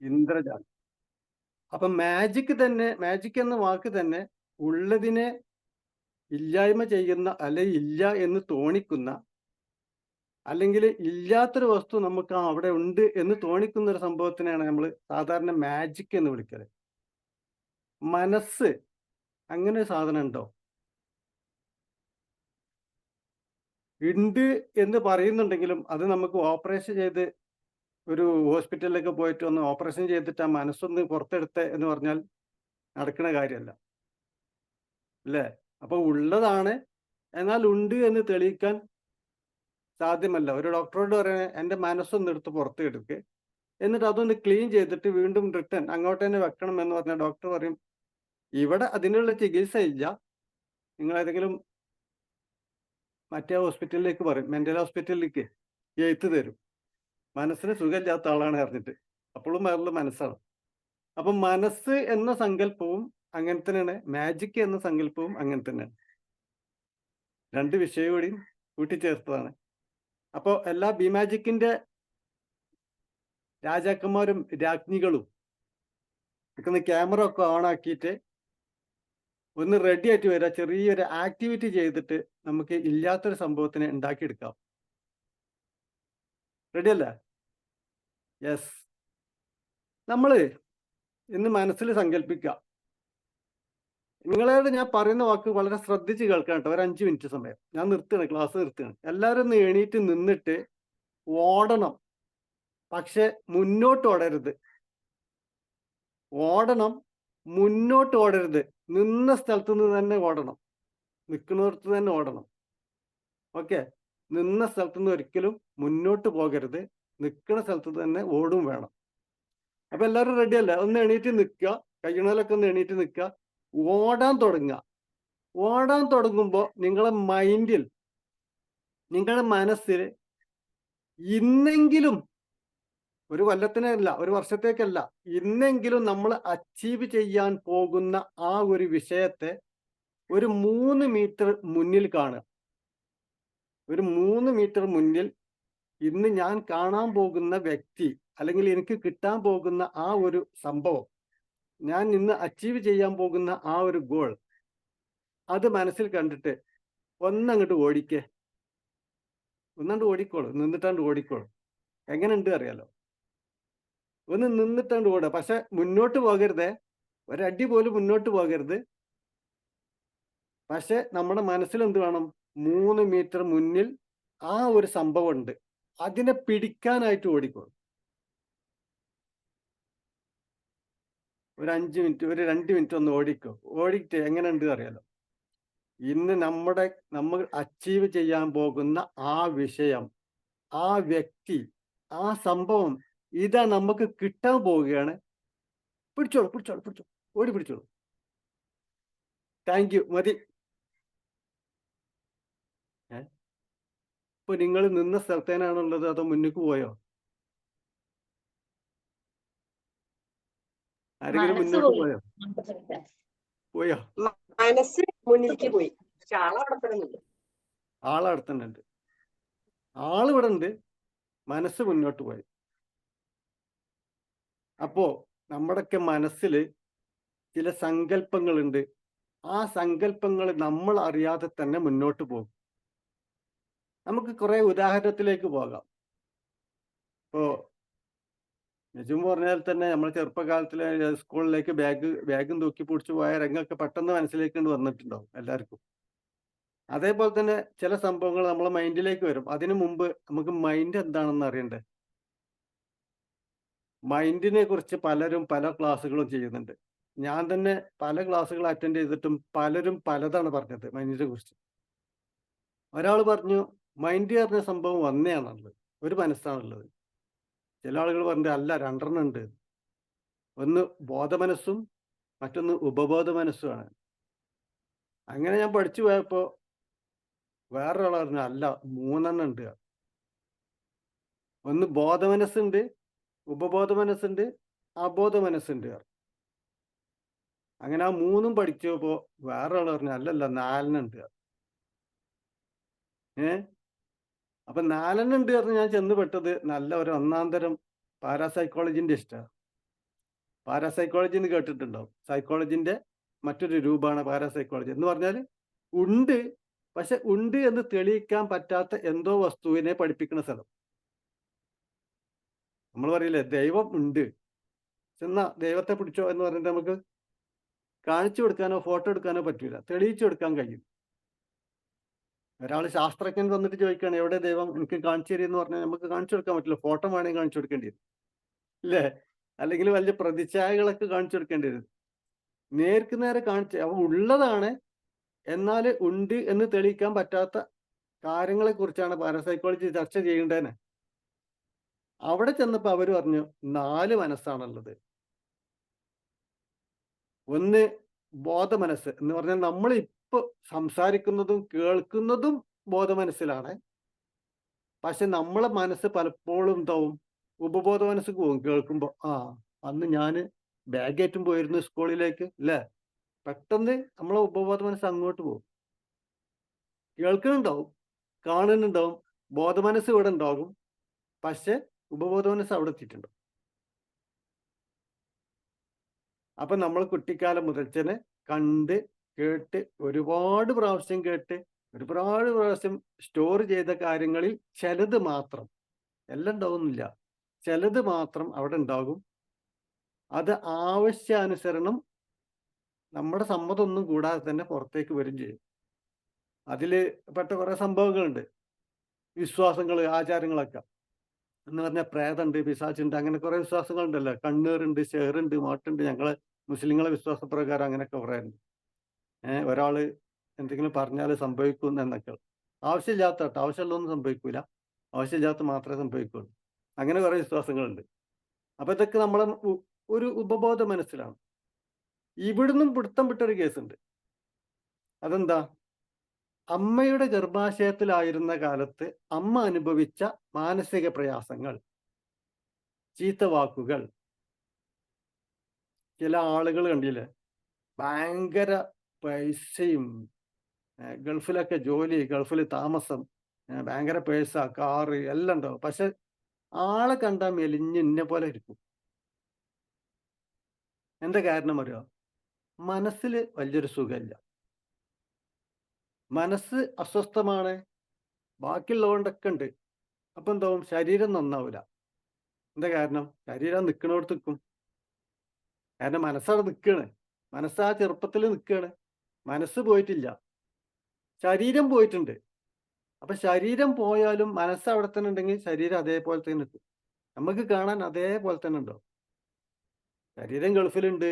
ഇന്ദ്രജാലം. അപ്പൊ മാജിക് തന്നെ മാജിക് എന്ന വാക്ക് തന്നെ ഉള്ളതിനെ ഇല്ലായ്മ ചെയ്യുന്ന അല്ലെ ഇല്ല എന്ന് തോണിക്കുന്ന അല്ലെങ്കിൽ ഇല്ലാത്തൊരു വസ്തു നമുക്ക് അവിടെ ഉണ്ട് എന്ന് തോണിക്കുന്ന ഒരു സംഭവത്തിനെയാണ് നമ്മൾ സാധാരണ മാജിക് എന്ന് വിളിക്കൽ. മനസ്സ് അങ്ങനെ ഒരു സാധനം ഉണ്ടോ? ഉണ്ട് എന്ന് പറയുന്നുണ്ടെങ്കിലും അത് നമുക്ക് ഓപ്പറേഷൻ ചെയ്ത് ഒരു ഹോസ്പിറ്റലിലേക്ക് പോയിട്ട് ഒന്ന് ഓപ്പറേഷൻ ചെയ്തിട്ട് ആ മനസ്സൊന്ന് പുറത്തെടുത്ത് എന്ന് പറഞ്ഞാൽ നടക്കുന്ന കാര്യമല്ല. അല്ലേ? അപ്പൊ ഉള്ളതാണ്. എന്നാൽ ഉണ്ട് എന്ന് തെളിയിക്കാൻ സാധ്യമല്ല. ഒരു ഡോക്ടറോട് പറയണേ എന്റെ മനസ്സൊന്ന് എടുത്ത് പുറത്ത് എടുക്കുക എന്നിട്ട് അതൊന്ന് ക്ലീൻ ചെയ്തിട്ട് വീണ്ടും റിട്ടേൺ അങ്ങോട്ട് തന്നെ വെക്കണം എന്ന് പറഞ്ഞ ഡോക്ടർ പറയും ഇവിടെ അതിനുള്ള ചികിത്സ ഇല്ല. നിങ്ങൾ ഏതെങ്കിലും മറ്റേ ഹോസ്പിറ്റലിലേക്ക് പറയും മെന്റൽ ഹോസ്പിറ്റലിലേക്ക് എഴുത്ത് തരും. മനസ്സിന് സുഖമില്ലാത്ത ആളാണ് അറിഞ്ഞിട്ട് അപ്പോഴും വേറുള്ള മനസ്സാണ്. അപ്പൊ മനസ്സ് എന്ന സങ്കല്പവും അങ്ങനെ തന്നെയാണ്. മാജിക് എന്ന സങ്കല്പവും അങ്ങനെ തന്നെയാണ്. രണ്ട് വിഷയം കൂടിയും കൂട്ടിച്ചേർത്തതാണ് അപ്പോൾ എല്ലാ ബി മാജിക്കിന്റെ രാജാക്കന്മാരും രാജ്ഞികളും ഒക്കെ ക്യാമറ ഒക്കെ ഓൺ ആക്കിയിട്ട് ഒന്ന് റെഡി ആയിട്ട് വരിക ചെറിയൊരു ആക്ടിവിറ്റി ചെയ്തിട്ട് നമുക്ക് ഇല്ലാത്തൊരു സംഭവത്തിനെ ഉണ്ടാക്കിയെടുക്കാം. റെഡി അല്ലേ? യെസ് നമ്മൾ ഇന്ന് മനസ്സിൽ സങ്കല്പിക്കുക നിങ്ങളോട് ഞാൻ പറയുന്ന വാക്ക് വളരെ ശ്രദ്ധിച്ച് കേൾക്കണം കേട്ടോ. ഒരു അഞ്ച് മിനിറ്റ് സമയം. ഞാൻ നിർത്തുകയാണ് ക്ലാസ് നിർത്തുകയാണ്. എല്ലാവരും ഒന്ന് എണീറ്റ് നിന്നിട്ട് ഓടണം. പക്ഷെ മുന്നോട്ട് ഓടരുത്. ഓടണം മുന്നോട്ട് ഓടരുത്. നിന്ന സ്ഥലത്ത് നിന്ന് തന്നെ ഓടണം. നിൽക്കുന്നിടത്ത് തന്നെ ഓടണം. ഓക്കെ നിന്ന സ്ഥലത്ത് നിന്ന് ഒരിക്കലും മുന്നോട്ട് പോകരുത്. നിൽക്കുന്ന സ്ഥലത്ത് തന്നെ ഓടും വേണം. അപ്പൊ എല്ലാവരും റെഡി അല്ല? ഒന്ന് എണീറ്റ് നിൽക്കുക കഴിയണതിലൊക്കെ ഒന്ന് എണീറ്റ് നിൽക്കുക ഓടാൻ തുടങ്ങുക ഓടാൻ തുടങ്ങുമ്പോൾ നിങ്ങളെ മൈൻഡിൽ നിങ്ങളുടെ മനസ്സിൽ ഇന്നെങ്കിലും ഒരു കൊല്ലത്തിനല്ല ഒരു വർഷത്തേക്കല്ല ഇന്നെങ്കിലും നമ്മൾ അച്ചീവ് ചെയ്യാൻ പോകുന്ന ആ ഒരു വിഷയത്തെ ഒരു മൂന്ന് മീറ്റർ മുന്നിൽ കാണുക. ഒരു മൂന്ന് മീറ്റർ മുന്നിൽ ഇന്ന് ഞാൻ കാണാൻ പോകുന്ന വ്യക്തി അല്ലെങ്കിൽ എനിക്ക് കിട്ടാൻ പോകുന്ന ആ ഒരു സംഭവം ഞാൻ ഇന്ന് അച്ചീവ് ചെയ്യാൻ പോകുന്ന ആ ഒരു ഗോൾ അത് മനസ്സിൽ കണ്ടിട്ട് ഒന്നങ്ങോട്ട് ഓടിക്കേ. ഒന്നാണ്ട് ഓടിക്കോളൂ നിന്നിട്ടാണ്ട് ഓടിക്കോളൂ. എങ്ങനെയുണ്ട് അറിയാലോ? ഒന്ന് നിന്നിട്ടാണ്ട് ഓടുക. പക്ഷെ മുന്നോട്ട് പോകരുതേ. ഒരടി പോലും മുന്നോട്ട് പോകരുത്. പക്ഷെ നമ്മുടെ മനസ്സിൽ എന്ത് വേണം? മൂന്ന് മീറ്റർ മുന്നിൽ ആ ഒരു സംഭവം ഉണ്ട്. അതിനെ പിടിക്കാനായിട്ട് ഓടിക്കോളും. ഒരു അഞ്ച് മിനിറ്റ് ഒരു രണ്ട് മിനിറ്റ് ഒന്ന് ഓടിക്കോ. ഓടിക്കട്ടെ എങ്ങനെ ഉണ്ട് അറിയാലോ. ഇന്ന് നമ്മുടെ നമ്മൾ അച്ചീവ് ചെയ്യാൻ പോകുന്ന ആ വിഷയം ആ വ്യക്തി ആ സംഭവം ഇതാ നമുക്ക് കിട്ടാൻ പോവുകയാണ്. പിടിച്ചോളൂ പിടിച്ചോളൂ പിടിച്ചോളൂ. ഓടി പിടിച്ചോളൂ. Thank you. മതി. ഇപ്പൊ നിങ്ങൾ നിന്ന സ്ഥലത്തേനാണുള്ളത്? അതോ മുന്നിക്ക് പോയോ? ആരെങ്കിലും മുന്നോട്ട് പോയോ. പോയോ? മനസ്സ് മുന്നിലേക്ക് പോയി. പക്ഷെ ആളവിടെ ആളടുത്തുണ്ട് ആൾ ഇവിടെ ഉണ്ട്. മനസ്സ് മുന്നോട്ട് പോയി. അപ്പോ നമ്മുടെയൊക്കെ മനസ്സിൽ ചില സങ്കല്പങ്ങളുണ്ട്. ആ സങ്കല്പങ്ങൾ നമ്മൾ അറിയാതെ തന്നെ മുന്നോട്ട് പോകും. നമുക്ക് കുറെ ഉദാഹരണത്തിലേക്ക് പോകാം. ഇപ്പോ നിജം പറഞ്ഞാൽ തന്നെ നമ്മൾ ചെറുപ്പകാലത്തിലെ സ്കൂളിലേക്ക് ബാഗ് ബാഗും തൂക്കി പിടിച്ചു പോയ രംഗമൊക്കെ പെട്ടെന്ന് മനസ്സിലേക്ക് വന്നിട്ടുണ്ടാവും എല്ലാവർക്കും. അതേപോലെ തന്നെ ചില സംഭവങ്ങൾ നമ്മളെ മൈൻഡിലേക്ക് വരും. അതിനു മുമ്പ് നമുക്ക് മൈൻഡ് എന്താണെന്ന് അറിയണ്ടേ? മൈൻഡിനെ കുറിച്ച് പലരും പല ക്ലാസ്സുകളും ചെയ്യുന്നുണ്ട്. ഞാൻ തന്നെ പല ക്ലാസ്സുകൾ അറ്റൻഡ് ചെയ്തിട്ടും പലരും പലതാണ് പറഞ്ഞത് മൈൻഡിനെ കുറിച്ച്. ഒരാൾ പറഞ്ഞു മൈൻഡ് പറഞ്ഞ സംഭവം ഒന്നെയാണുള്ളത് ഒരു മനസ്സാണുള്ളത്. ചില ആളുകൾ പറഞ്ഞത് അല്ല രണ്ടെണ്ണം ഉണ്ട് ഒന്ന് ബോധമനസ്സും മറ്റൊന്ന് ഉപബോധ മനസ്സുമാണ് അങ്ങനെ ഞാൻ പഠിച്ചു പോയപ്പോ വേറൊരാൾ പറഞ്ഞു അല്ല മൂന്നെണ്ണം ഉണ്ട്. ഒന്ന് ബോധമനസ്സുണ്ട് ഉപബോധ മനസ്സുണ്ട് അബോധ മനസ്സുണ്ട് അങ്ങനെ ആ മൂന്നും പഠിച്ചപ്പോ വേറൊരാൾ പറഞ്ഞു അല്ലല്ല നാലെണ്ണം ഉണ്ട്. ഏ? അപ്പൊ നാലെണ്ണം ഉണ്ട് പറഞ്ഞ് ഞാൻ ചെന്ന് പെട്ടത് നല്ല ഒരു ഒന്നാം തരം പാരാസൈക്കോളജിന്റെ ഇഷ്ടമാണ് പാരാസൈക്കോളജി എന്ന് കേട്ടിട്ടുണ്ടാവും. സൈക്കോളജിന്റെ മറ്റൊരു രൂപമാണ് പാരാസൈക്കോളജി. എന്ന് പറഞ്ഞാൽ ഉണ്ട് പക്ഷെ ഉണ്ട് എന്ന് തെളിയിക്കാൻ പറ്റാത്ത എന്തോ വസ്തുവിനെ പഠിപ്പിക്കുന്ന സ്ഥലം. നമ്മൾ പറയില്ലേ ദൈവം ഉണ്ട്. എന്നാ ദൈവത്തെ പിടിച്ചോ എന്ന് പറഞ്ഞിട്ട് നമുക്ക് കാണിച്ചു കൊടുക്കാനോ ഫോട്ടോ എടുക്കാനോ പറ്റൂല. തെളിയിച്ചു കൊടുക്കാൻ കഴിയും. ഒരാൾ ശാസ്ത്രജ്ഞൻ വന്നിട്ട് ചോദിക്കുകയാണ് എവിടെ ദൈവം എനിക്ക് കാണിച്ചു തരുമെന്ന് പറഞ്ഞാൽ നമുക്ക് കാണിച്ചു കൊടുക്കാൻ പറ്റില്ല ഫോട്ടോ വേണമെങ്കിൽ കാണിച്ചു കൊടുക്കേണ്ടി വരും. ഇല്ലേ? അല്ലെങ്കിൽ വലിയ പ്രതിച്ഛായകളൊക്കെ കാണിച്ചു കൊടുക്കേണ്ടി വരും. നേർക്ക് നേരെ കാണിച്ച് അവ ഉള്ളതാണ് എന്നാൽ ഉണ്ട് എന്ന് തെളിയിക്കാൻ പറ്റാത്ത കാര്യങ്ങളെ കുറിച്ചാണ് പാരസൈക്കോളജി ചർച്ച ചെയ്യേണ്ടതിന് അവിടെ ചെന്നപ്പോൾ അവർ പറഞ്ഞു നാല് മനസ്സാണുള്ളത്. ഒന്ന് ബോധമനസ്സ് എന്ന് പറഞ്ഞാൽ നമ്മൾ സംസാരിക്കുന്നതും കേൾക്കുന്നതും ബോധമനസ്സിലാണ്. പക്ഷെ നമ്മളെ മനസ്സ് പലപ്പോഴും എന്താവും ഉപബോധ മനസ്സ് പോകും. കേൾക്കുമ്പോ ആ അന്ന് ഞാൻ ബാഗേറ്റും പോയിരുന്നു സ്കൂളിലേക്ക് അല്ലേ പെട്ടെന്ന് നമ്മളെ ഉപബോധ മനസ്സ് അങ്ങോട്ട് പോകും. കേൾക്കുന്നുണ്ടാവും കാണുന്നുണ്ടാവും ബോധമനസ്സ് ഇവിടെ ഉണ്ടാകും. പക്ഷെ ഉപബോധ മനസ്സ് അവിടെ എത്തിയിട്ടുണ്ടാവും അപ്പൊ നമ്മൾ കുട്ടിക്കാലം മുതൽ തന്നെ കണ്ട് കേട്ട് ഒരുപാട് പ്രാവശ്യം കേട്ട് ഒരുപാട് പ്രാവശ്യം സ്റ്റോർ ചെയ്ത കാര്യങ്ങളിൽ ചിലത് മാത്രം എല്ലാം ഉണ്ടാവുന്നില്ല ചിലത് മാത്രം അവിടെ ഉണ്ടാകും. അത് ആവശ്യാനുസരണം നമ്മുടെ സമ്മതമൊന്നും കൂടാതെ തന്നെ പുറത്തേക്ക് വരും ചെയ്യും. അതിൽ പെട്ട കുറേ സംഭവങ്ങളുണ്ട്. വിശ്വാസങ്ങൾ ആചാരങ്ങളൊക്കെ. എന്ന് പറഞ്ഞാൽ പ്രേതമുണ്ട് പിശാച്ചുണ്ട് അങ്ങനെ കുറെ വിശ്വാസങ്ങളുണ്ടല്ലോ. കണ്ണീറുണ്ട് ഷെയറുണ്ട് മാട്ടുണ്ട്. ഞങ്ങളെ മുസ്ലിങ്ങളെ വിശ്വാസപ്രകാരം അങ്ങനെയൊക്കെ പറയാറുണ്ട്. ഏഹ് ഒരാൾ എന്തെങ്കിലും പറഞ്ഞാൽ സംഭവിക്കും എന്നൊക്കെ. ആവശ്യമില്ലാത്ത കേട്ടോ ആവശ്യമുള്ളതൊന്നും സംഭവിക്കൂല. ആവശ്യമില്ലാത്ത മാത്രമേ സംഭവിക്കുള്ളൂ. അങ്ങനെ കുറെ വിശ്വാസങ്ങളുണ്ട്. അപ്പൊ ഇതൊക്കെ നമ്മളെ ഒരു ഉപബോധ മനസ്സിലാണ്. ഇവിടുന്നും പിടുത്തം വിട്ടൊരു കേസുണ്ട്. അതെന്താ? അമ്മയുടെ ഗർഭാശയത്തിലായിരുന്ന കാലത്ത് അമ്മ അനുഭവിച്ച മാനസിക പ്രയാസങ്ങൾ ചീത്ത വാക്കുകൾ. ചില ആളുകൾ കണ്ടില്ലേ? ഭയങ്കര പൈസയും ഗൾഫിലൊക്കെ ജോലി ഗൾഫിൽ താമസം ഭയങ്കര പേഴ്സ കാറ് എല്ലാം ഉണ്ടാവും. പക്ഷെ ആളെ കണ്ടാൽ മെലിഞ്ഞ് ഇന്നെ പോലെ ഇരിക്കും. എന്താ കാരണം അറിയോ? മനസ്സിൽ വലിയൊരു സുഖമില്ല. മനസ്സ് അസ്വസ്ഥമാണ്. ബാക്കിയുള്ളതുകൊണ്ടൊക്കെ ഉണ്ട്. അപ്പൊ എന്താവും? ശരീരം നന്നാവൂല. എന്താ കാരണം? ശരീരം നിൽക്കണോടത്ത് നിൽക്കും കാരണം മനസ്സവിടെ നിൽക്കുകയാണ് മനസ്സ് ചെറുപ്പത്തിൽ നിൽക്കുകയാണ് മനസ്സ് പോയിട്ടില്ല. ശരീരം പോയിട്ടുണ്ട്. അപ്പൊ ശരീരം പോയാലും മനസ്സ് അവിടെ തന്നെ ഉണ്ടെങ്കിൽ ശരീരം അതേപോലെ തന്നെ എത്തും നമുക്ക് കാണാൻ അതേപോലെ തന്നെ ഉണ്ടോ ശരീരം ഗൾഫിലുണ്ട്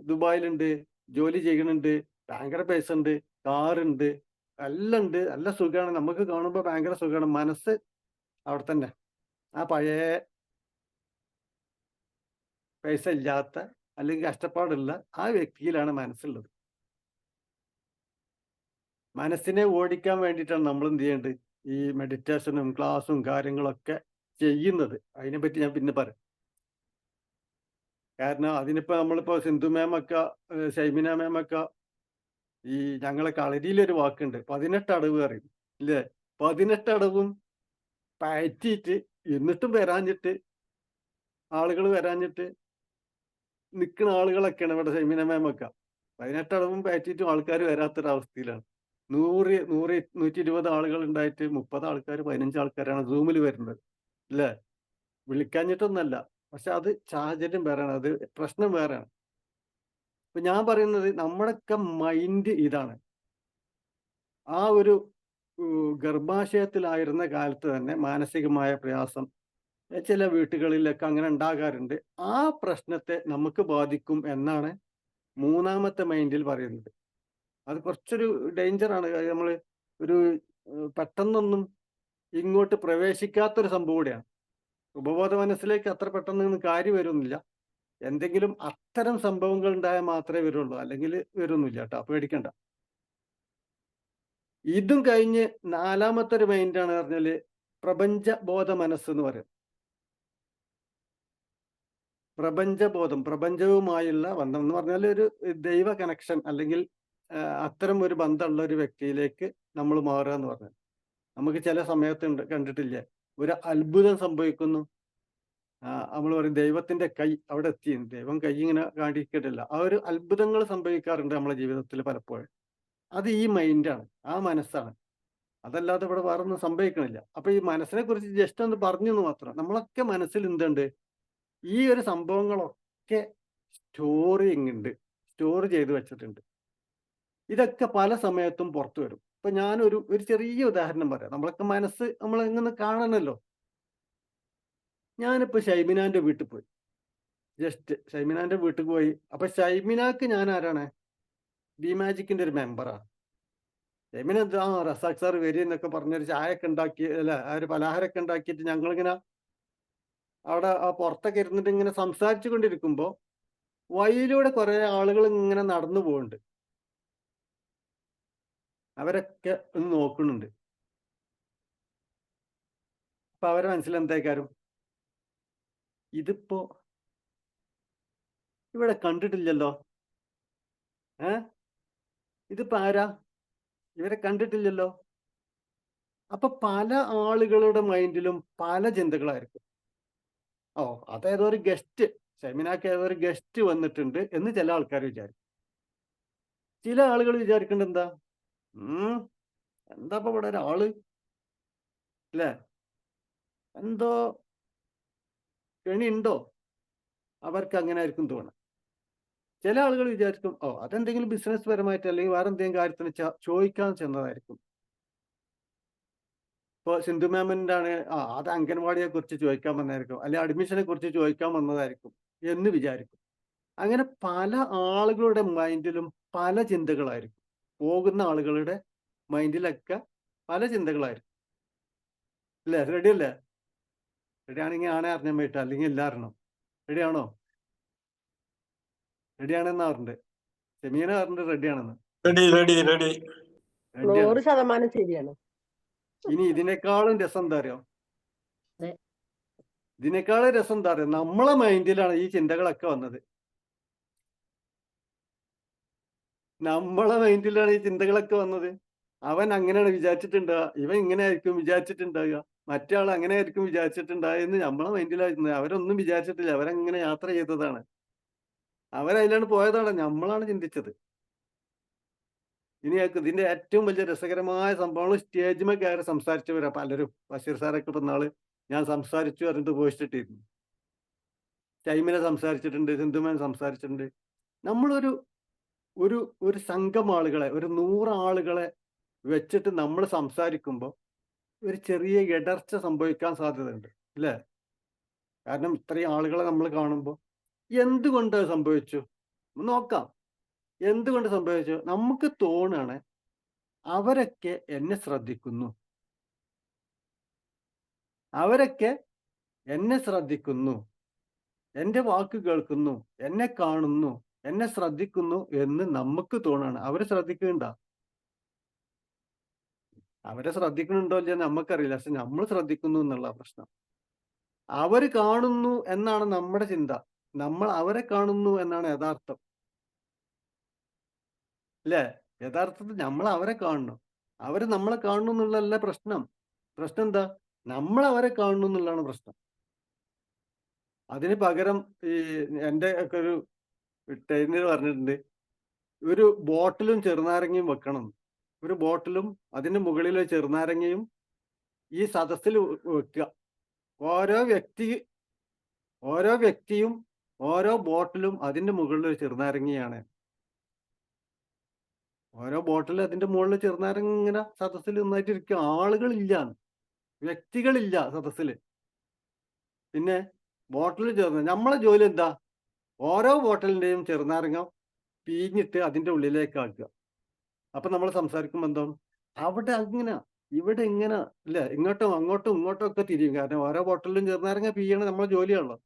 ദുബായിലുണ്ട് ജോലി ചെയ്യണുണ്ട് ഭയങ്കര പൈസ ഉണ്ട് കാറുണ്ട് എല്ലാം ഉണ്ട്. നല്ല സുഖമാണ്. നമുക്ക് കാണുമ്പോൾ ഭയങ്കര സുഖമാണ്. മനസ്സ് അവിടെ തന്നെ. ആ പഴയ പൈസ ഇല്ലാത്ത അല്ലെങ്കിൽ കഷ്ടപ്പാടുള്ള ആ വ്യക്തിയിലാണ് മനസ്സുള്ളത്. മനസ്സിനെ ഓടിക്കാൻ വേണ്ടിയിട്ടാണ് നമ്മൾ എന്ത് ചെയ്യേണ്ടത്? ഈ മെഡിറ്റേഷനും ക്ലാസ്സും കാര്യങ്ങളൊക്കെ ചെയ്യുന്നത്. അതിനെപ്പറ്റി ഞാൻ പിന്നെ പറയാം. കാരണം അതിനിപ്പോ നമ്മളിപ്പോ സിന്ധു മാമൊക്കെ ഷൈമിന മാമൊക്കെ ഈ ഞങ്ങളെ കളരിയിലൊരു വാക്കുണ്ട്. പതിനെട്ട് അടവ് പറയും. ഇല്ലേ? പതിനെട്ട് അടവും പയറ്റിയിട്ട് എന്നിട്ടും വരാഞ്ഞിട്ട് ആളുകൾ വരാഞ്ഞിട്ട് നിൽക്കുന്ന ആളുകളൊക്കെയാണ് ഇവിടെ ഷൈമിന മാമൊക്കെ പതിനെട്ട് അടവും പയറ്റിയിട്ടും ആൾക്കാർ വരാത്തൊരവസ്ഥയിലാണ്. നൂറ് നൂറ് നൂറ്റി ഇരുപത് ആളുകൾ ഉണ്ടായിട്ട് മുപ്പത് ആൾക്കാർ പതിനഞ്ച് ആൾക്കാരാണ് സൂമിൽ വരുന്നത്. അല്ലേ വിളിക്കാഞ്ഞിട്ടൊന്നല്ല. പക്ഷെ അത് സാഹചര്യം വേറെയാണ്. അത് പ്രശ്നം വേറെയാണ്. ഇപ്പൊ ഞാൻ പറയുന്നത് നമ്മുടെയൊക്കെ മൈൻഡ് ഇതാണ്. ആ ഒരു ഗർഭാശയത്തിലായിരുന്ന കാലത്ത് തന്നെ മാനസികമായ പ്രയാസം ചില വീട്ടുകളിലൊക്കെ അങ്ങനെ ഉണ്ടാകാറുണ്ട്. ആ പ്രശ്നത്തെ നമുക്ക് ബാധിക്കും എന്നാണ് മൂന്നാമത്തെ മൈൻഡിൽ പറയുന്നത്. അത് കുറച്ചൊരു ഡേഞ്ചറാണ്. നമ്മൾ ഒരു പെട്ടെന്നൊന്നും ഇങ്ങോട്ട് പ്രവേശിക്കാത്തൊരു സംഭവം കൂടിയാണ്. ഉപബോധ മനസ്സിലേക്ക് അത്ര പെട്ടെന്ന് കാര്യം വരുന്നില്ല. എന്തെങ്കിലും അത്തരം സംഭവങ്ങൾ ഉണ്ടായാൽ മാത്രമേ വരുള്ളൂ. അല്ലെങ്കിൽ വരുന്നില്ല കേട്ടോ. പേടിക്കണ്ട. ഇതും കഴിഞ്ഞ് നാലാമത്തെ ഒരു മൈൻഡാണ് പറഞ്ഞാൽ പ്രപഞ്ച ബോധ മനസ്സ് എന്ന് പറയും പ്രപഞ്ചബോധം പ്രപഞ്ചവുമായുള്ള ബന്ധം എന്ന് പറഞ്ഞാൽ ഒരു ദൈവ കണക്ഷൻ അല്ലെങ്കിൽ അത്തരം ഒരു ബന്ധമുള്ള ഒരു വ്യക്തിയിലേക്ക് നമ്മൾ മാറുക എന്ന് പറഞ്ഞാൽ നമുക്ക് ചില സമയത്ത് കണ്ടിട്ടില്ല? ഒരു അത്ഭുതം സംഭവിക്കുന്നു. നമ്മൾ പറയും ദൈവത്തിന്റെ കൈ അവിടെ എത്തി. ദൈവം കൈ ഇങ്ങനെ കാണിക്കട്ടില്ല ആ ഒരു അത്ഭുതങ്ങൾ സംഭവിക്കാറുണ്ട് നമ്മളെ ജീവിതത്തിൽ പലപ്പോഴും. അത് ഈ മൈൻഡാണ് ആ മനസ്സാണ്. അതല്ലാതെ ഇവിടെ വേറെ ഒന്നും സംഭവിക്കണില്ല. അപ്പൊ ഈ മനസ്സിനെ കുറിച്ച് ജസ്റ്റ് ഒന്ന് പറഞ്ഞു എന്ന് മാത്രം. നമ്മളൊക്കെ മനസ്സിൽ എന്തുണ്ട്? ഈ ഒരു സംഭവങ്ങളൊക്കെ സ്റ്റോറിങ് ഉണ്ട്. സ്റ്റോർ ചെയ്ത് വെച്ചിട്ടുണ്ട്. ഇതൊക്കെ പല സമയത്തും പുറത്തു വരും. ഇപ്പൊ ഞാനൊരു ഒരു ചെറിയ ഉദാഹരണം പറയാം. നമ്മളൊക്കെ മനസ്സ് നമ്മൾ ഇങ്ങനെ കാണണല്ലോ. ഞാനിപ്പോ ഷൈമിനാന്റെ വീട്ടിൽ പോയി. ജസ്റ്റ് ഷൈമിനാന്റെ വീട്ടിൽ പോയി. അപ്പൊ ഷൈമിനാക്ക് ഞാൻ ആരാണ്? ബി മാജിക്കിന്റെ ഒരു മെമ്പറാണ് ഷൈമിന ആ റസാഖ് സാർ വരി എന്നൊക്കെ പറഞ്ഞൊരു ചായയൊക്കെ ഉണ്ടാക്കി അല്ല ആ ഒരു പലഹാരമൊക്കെ ഉണ്ടാക്കിയിട്ട് ഞങ്ങളിങ്ങനെ അവിടെ ആ പുറത്തൊക്കെ ഇരുന്നിട്ട് ഇങ്ങനെ സംസാരിച്ചു കൊണ്ടിരിക്കുമ്പോ വഴിയിലൂടെ കുറെ ആളുകൾ ഇങ്ങനെ നടന്നു പോകുന്നുണ്ട് അവരൊക്കെ ഒന്ന് നോക്കുന്നുണ്ട്. അപ്പൊ അവരെ മനസ്സിൽ എന്തായിക്കാരും ഇതിപ്പോ ഇവിടെ കണ്ടിട്ടില്ലല്ലോ. ഏ? ഇതിപ്പോ ആരാ? ഇവരെ കണ്ടിട്ടില്ലല്ലോ. അപ്പൊ പല ആളുകളുടെ മൈൻഡിലും പല ചിന്തകളായിരിക്കും. ഓ അതേതോ ഒരു ഗസ്റ്റ് സെമിനാക്ക് ഏതോ ഒരു ഗസ്റ്റ് വന്നിട്ടുണ്ട് എന്ന് ചില ആൾക്കാർ വിചാരിക്കും. ചില ആളുകൾ വിചാരിക്കേണ്ടത് എന്താ? എന്താ ഇപ്പൊ ഇവിടെ ഒരാൾ? അല്ലേ എന്തോ കെണി ഉണ്ടോ അവർക്ക് അങ്ങനെ ആയിരിക്കും തോന്നണം ചില ആളുകൾ വിചാരിക്കും ഓ അതെന്തെങ്കിലും ബിസിനസ് പരമായിട്ട് അല്ലെങ്കിൽ വേറെ എന്തെങ്കിലും കാര്യത്തിന് ചോദിക്കാൻ ചെന്നതായിരിക്കും. ഇപ്പൊ സിന്ധു മാമന്റെ ആണ് ആ അത് അംഗൻവാടിയെ കുറിച്ച് ചോദിക്കാൻ വന്നതായിരിക്കും അല്ലെങ്കിൽ അഡ്മിഷനെ കുറിച്ച് ചോദിക്കാൻ വന്നതായിരിക്കും എന്ന് വിചാരിക്കും. അങ്ങനെ പല ആളുകളുടെ മൈൻഡിലും പല ചിന്തകളായിരിക്കും. പോകുന്ന ആളുകളുടെ മൈൻഡിലൊക്കെ പല ചിന്തകളായിരിക്കും. അല്ലേ റെഡി അല്ലേ റെഡി ആണെങ്കിൽ ആണെ അറിഞ്ഞാൽ പോയിട്ട് അല്ലെങ്കിൽ എല്ലാം അറിയണം. റെഡിയാണോ? ആണോ റെഡി ആണെന്ന് അറിഞ്ഞിട്ട് റെഡിയാണെന്ന്. Ready ready ready. നൂറ് ശതമാനം ശരിയാണ്. ഇനി ഇതിനേക്കാളും രസം എന്താ അറിയോ? ഇതിനേക്കാളും രസം എന്താ അറിയോ? നമ്മളെ മൈൻഡിലാണ് ഈ ചിന്തകളൊക്കെ വന്നത്. നമ്മളെ മൈൻഡിലാണ് ഈ ചിന്തകളൊക്കെ വന്നത്. അവൻ അങ്ങനെയാണ് വിചാരിച്ചിട്ടുണ്ടാവുക ഇവൻ ഇങ്ങനെ ആയിരിക്കും വിചാരിച്ചിട്ടുണ്ടാവുക മറ്റേ ആൾ അങ്ങനെ ആയിരിക്കും വിചാരിച്ചിട്ടുണ്ടാവുക എന്ന് നമ്മളെ മൈൻഡിലായിരുന്നു. അവരൊന്നും വിചാരിച്ചിട്ടില്ല അവരങ്ങനെ യാത്ര ചെയ്തതാണ്. അവരതിലാണ് പോയതാണ് നമ്മളാണ് ചിന്തിച്ചത്. ഇനി ഇതിന്റെ ഏറ്റവും വലിയ രസകരമായ സംഭവങ്ങൾ സ്റ്റേജിമേ കയറി സംസാരിച്ചവരാ പലരും. ബഷീർ സാറൊക്കെ ഇപ്പൊ ഞാൻ സംസാരിച്ചു പറഞ്ഞിട്ട് പോയിട്ടിട്ടിരുന്നു ടൈമിനെ സംസാരിച്ചിട്ടുണ്ട് സിന്ധുമാൻ സംസാരിച്ചിട്ടുണ്ട്. നമ്മളൊരു ഒരു ഒരു സംഘം ആളുകളെ ഒരു നൂറ് ആളുകളെ വെച്ചിട്ട് നമ്മൾ സംസാരിക്കുമ്പോൾ ഒരു ചെറിയ ഇടർച്ച സംഭവിക്കാൻ സാധ്യതയുണ്ട് അല്ലേ? കാരണം ഇത്രയും ആളുകളെ നമ്മൾ കാണുമ്പോൾ എന്തുകൊണ്ട് സംഭവിച്ചു? നോക്കാം. എന്തുകൊണ്ട് സംഭവിച്ചു? നമുക്ക് തോന്നുകയാണ് അവരൊക്കെ എന്നെ ശ്രദ്ധിക്കുന്നു. അവരൊക്കെ എന്നെ ശ്രദ്ധിക്കുന്നു. എന്റെ വാക്ക് കേൾക്കുന്നു. എന്നെ കാണുന്നു. എന്നെ ശ്രദ്ധിക്കുന്നു എന്ന് നമുക്ക് തോന്നാണ്. അവരെ ശ്രദ്ധിക്കുന്നുണ്ട? അവരെ ശ്രദ്ധിക്കുന്നുണ്ടോ ഇല്ല നമുക്കറിയില്ല. പക്ഷെ നമ്മൾ ശ്രദ്ധിക്കുന്നു എന്നുള്ള പ്രശ്നം. അവർ കാണുന്നു എന്നാണ് നമ്മുടെ ചിന്ത. നമ്മൾ അവരെ കാണുന്നു എന്നാണ് യഥാർത്ഥം. അല്ലേ? യഥാർത്ഥത്തിൽ നമ്മൾ അവരെ കാണുന്നു. അവർ നമ്മളെ കാണുന്നു എന്നുള്ളതല്ല പ്രശ്നം. പ്രശ്നം എന്താ? നമ്മൾ അവരെ കാണുന്നു എന്നുള്ളതാണ് പ്രശ്നം. അതിന് പകരം ഈ എന്റെ ഒക്കെ ഒരു ട്രെയിനർ പറഞ്ഞിട്ടുണ്ട്. ഒരു ബോട്ടിലും ചെറുനാരങ്ങയും വെക്കണം. ഒരു ബോട്ടിലും അതിന്റെ മുകളിൽ ചെറുനാരങ്ങയും ഈ സദസ്സിൽ വെക്കുക. ഓരോ വ്യക്തി ഓരോ വ്യക്തിയും ഓരോ ബോട്ടിലും അതിന്റെ മുകളിൽ ഒരു ചെറുനാരങ്ങയാണ്. ഓരോ ബോട്ടിൽ അതിന്റെ മുകളിൽ ചെറുനാരങ്ങ ഇങ്ങനെ സദസ്സിൽ നന്നായിട്ട് ഇരിക്കുക ആളുകളില്ല. വ്യക്തികളില്ല സദസ്സിൽ. പിന്നെ ബോട്ടിൽ ചേർന്ന് നമ്മളെ ജോലി എന്താ? ഓരോ ബോട്ടലിന്റെയും ചെറുനാരങ്ങ പീഞ്ഞിട്ട് അതിന്റെ ഉള്ളിലേക്ക് ആക്കുക. അപ്പൊ നമ്മൾ സംസാരിക്കുമ്പോൾ എന്തോ അവിടെ അങ്ങനെ ഇവിടെ ഇങ്ങനെ ഇല്ല? ഇങ്ങോട്ടും അങ്ങോട്ടും ഇങ്ങോട്ടും ഒക്കെ തിരിയും. കാരണം ഓരോ ബോട്ടിലും ചെറുനാരങ്ങ പീയണ നമ്മളെ ജോലിയാണല്ലോ.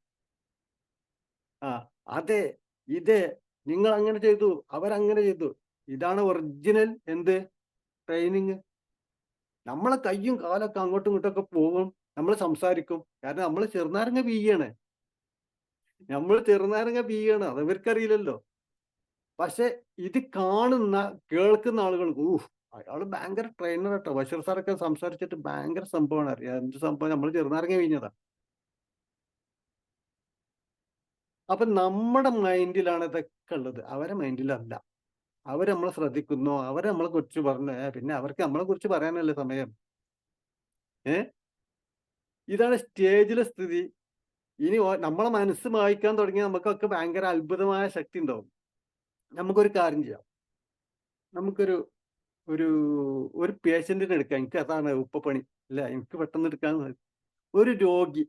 ആ അതെ ഇതേ നിങ്ങൾ അങ്ങനെ ചെയ്തു അവരങ്ങനെ ചെയ്തു. ഇതാണ് ഒറിജിനൽ എന്ത്? ട്രെയിനിങ്. നമ്മളെ കയ്യും കാലൊക്കെ അങ്ങോട്ടും ഇങ്ങോട്ടും ഒക്കെ പോകും നമ്മൾ സംസാരിക്കും. കാരണം നമ്മൾ ചെറുനാരങ്ങ പീയാണ് നമ്മൾ ചെറുനാരങ്ങ പീയാണ് അത് ഇവർക്കറിയില്ലല്ലോ. പക്ഷെ ഇത് കാണുന്ന കേൾക്കുന്ന ആളുകൾ ഊഹ് അയാൾ ഭയങ്കര ട്രെയിനർ കേട്ടോ ബഷീർ സാറൊക്കെ സംസാരിച്ചിട്ട് ഭയങ്കര സംഭവമാണ്. അറിയാം എന്ത് സംഭവം? നമ്മൾ ചെറുനാരങ്ങ പീഞ്ഞതാ. അപ്പൊ നമ്മുടെ മൈൻഡിലാണ് ഇതൊക്കെ ഉള്ളത്. അവരെ മൈൻഡിലല്ല. അവർ നമ്മളെ ശ്രദ്ധിക്കുന്നു. അവർ നമ്മളെ കുറിച്ച് പറഞ്ഞു പിന്നെ അവർക്ക് നമ്മളെ കുറിച്ച് പറയാനല്ലേ സമയം? ഏ? ഇതാണ് സ്റ്റേജിലെ സ്ഥിതി. ഇനി നമ്മളെ മനസ്സ് വായിക്കാൻ തുടങ്ങിയാൽ നമുക്കൊക്കെ ഭയങ്കര അത്ഭുതമായ ശക്തി ഉണ്ടാവും. നമുക്കൊരു കാര്യം ചെയ്യാം. നമുക്കൊരു ഒരു ഒരു പേഷ്യന്റിനെ എടുക്കാം. എനിക്ക് അതാണ് ഉപ്പപ്പണി അല്ല എനിക്ക് പെട്ടെന്ന് എടുക്കാൻ ഒരു രോഗി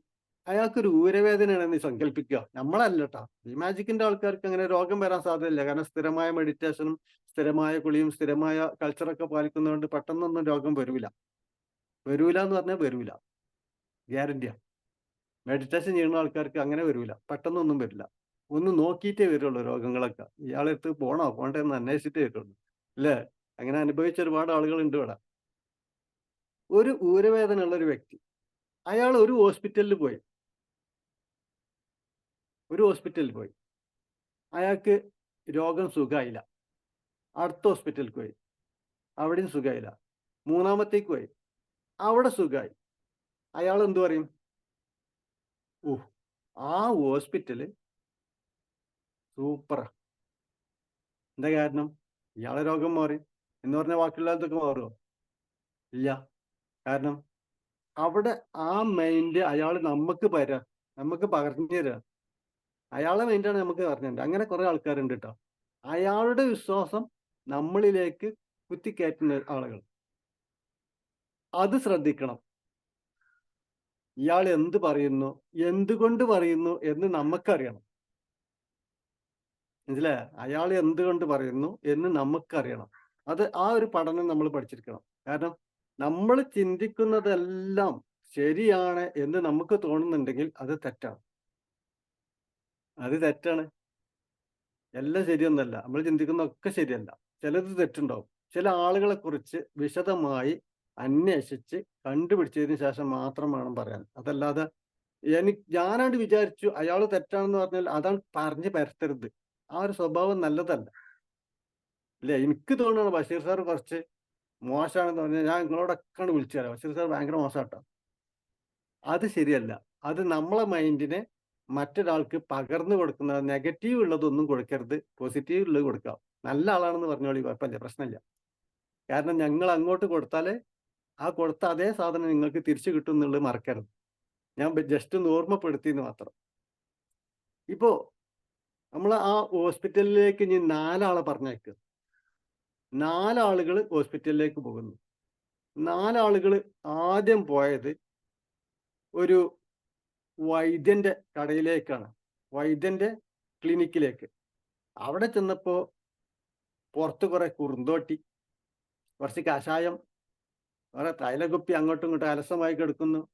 അയാൾക്കൊരു ഊരവേദനയാണെന്ന് സങ്കല്പിക്കുക നമ്മളല്ല കേട്ടോ ഈ മാജിക്കിന്റെ ആൾക്കാർക്ക് അങ്ങനെ രോഗം വരാൻ സാധ്യതയില്ല. കാരണം സ്ഥിരമായ മെഡിറ്റേഷനും സ്ഥിരമായ കുളിയും സ്ഥിരമായ കൾച്ചറൊക്കെ പാലിക്കുന്നതുകൊണ്ട് പെട്ടെന്നൊന്നും രോഗം വരൂല. വരൂല എന്ന് പറഞ്ഞാൽ വരൂല. ഗ്യാരണ്ടിയാ. മെഡിറ്റേഷൻ ചെയ്യുന്ന ആൾക്കാർക്ക് അങ്ങനെ വരില്ല പെട്ടെന്നൊന്നും വരില്ല. ഒന്ന് നോക്കിയിട്ടേ വരുള്ളൂ രോഗങ്ങളൊക്കെ. ഇയാളെടുത്ത് പോണോ? പോണ്ടേ എന്ന് അന്വേഷിച്ചിട്ടേ വരുള്ളൂ. അല്ലേ? അങ്ങനെ അനുഭവിച്ച ഒരുപാട് ആളുകളുണ്ട് ഇവിടെ. ഒരു ഊരവേദന ഉള്ള ഒരു വ്യക്തി. അയാൾ ഒരു ഹോസ്പിറ്റലിൽ പോയി. ഒരു ഹോസ്പിറ്റലിൽ പോയി. അയാൾക്ക് രോഗം സുഖമായില്ല അടുത്ത ഹോസ്പിറ്റലിൽ പോയി. അവിടെയും സുഖമായില്ല മൂന്നാമത്തേക്ക് പോയി. അവിടെ സുഖമായി അയാൾ എന്തു പറയും? ആ ഹോസ്പിറ്റൽ സൂപ്പറാ. എന്താ കാരണം? ഇയാളെ രോഗം മാറി. എന്ന് പറഞ്ഞ ബാക്കിയുള്ളതൊക്കെ മാറുമോ ഇല്ല. കാരണം അവിടെ ആ മൈൻഡ് അയാൾ നമുക്ക് പരാ നമുക്ക് പകർന്നു തരാ. അയാളെ മൈൻഡാണ് നമുക്ക് പറഞ്ഞു തരുന്നത് അങ്ങനെ കുറെ ആൾക്കാരുണ്ട് കേട്ടോ അയാളുടെ വിശ്വാസം നമ്മളിലേക്ക് കുത്തിക്കയറ്റുന്ന ആളുകൾ അത് ശ്രദ്ധിക്കണം. ഇയാൾ എന്ത് പറയുന്നു? എന്തുകൊണ്ട് പറയുന്നു എന്ന് നമുക്കറിയണം. മനസ്സിലായ? അയാൾ എന്തുകൊണ്ട് പറയുന്നു എന്ന് നമുക്കറിയണം. അത് ആ ഒരു പഠനം നമ്മൾ പഠിച്ചിരിക്കണം. കാരണം നമ്മൾ ചിന്തിക്കുന്നതെല്ലാം ശരിയാണ് എന്ന് നമുക്ക് തോന്നുന്നുണ്ടെങ്കിൽ അത് തെറ്റാണ്. അത് തെറ്റാണ്. എല്ലാം ശരിയൊന്നല്ല. നമ്മൾ ചിന്തിക്കുന്നതൊക്കെ ശരിയല്ല. ചിലത് തെറ്റുണ്ടാവും. ചില ആളുകളെ കുറിച്ച് വിശദമായി അന്വേഷിച്ച് കണ്ടുപിടിച്ചതിന് ശേഷം മാത്രം വേണം പറയാൻ. അതല്ലാതെ എനിക്ക് ഞാനാണ്ട് വിചാരിച്ചു അയാൾ തെറ്റാണെന്ന് പറഞ്ഞാൽ അതാണ് പറഞ്ഞ് പരത്തരുത്. ആ ഒരു സ്വഭാവം നല്ലതല്ല. ഇല്ല? എനിക്ക് തോന്നുന്നു ബഷീർ സാർ കുറച്ച് മോശമാണെന്ന് പറഞ്ഞാൽ ഞാൻ നിങ്ങളോടൊക്കെ വിളിച്ചു തരാം ബഷീർ സാർ ഭയങ്കര മോശമാട്ടോ. അത് ശരിയല്ല. അത് നമ്മളെ മൈൻഡിനെ മറ്റൊരാൾക്ക് പകർന്നു കൊടുക്കുന്ന നെഗറ്റീവ് ഉള്ളതൊന്നും കൊടുക്കരുത്. പോസിറ്റീവ് ഉള്ളത് കൊടുക്കാം. നല്ല ആളാണെന്ന് പറഞ്ഞോളി കുഴപ്പമില്ല പ്രശ്നമില്ല. കാരണം ഞങ്ങൾ അങ്ങോട്ട് കൊടുത്താലേ ആ കൊടുത്ത അതേ സാധനം നിങ്ങൾക്ക് തിരിച്ചു കിട്ടും എന്നുള്ളത് മറക്കരുത്. ഞാൻ ജസ്റ്റ് ഒന്ന് ഓർമ്മപ്പെടുത്തി എന്ന് മാത്രം. ഇപ്പോ നമ്മൾ ആ ഹോസ്പിറ്റലിലേക്ക് ഇനി നാലാളെ പറഞ്ഞേക്ക് നാലാളുകൾ ഹോസ്പിറ്റലിലേക്ക് പോകുന്നു. നാലാളുകൾ ആദ്യം പോയത് ഒരു വൈദ്യന്റെ കടയിലേക്കാണ്. വൈദ്യന്റെ ക്ലിനിക്കിലേക്ക്. അവിടെ ചെന്നപ്പോ പുറത്ത് കുറെ കുറുന്തോട്ടി കുറച്ച് കഷായം കുറെ തൈലകുപ്പി അങ്ങോട്ടും ഇങ്ങോട്ടും അലസമായി കിടക്കുന്നു.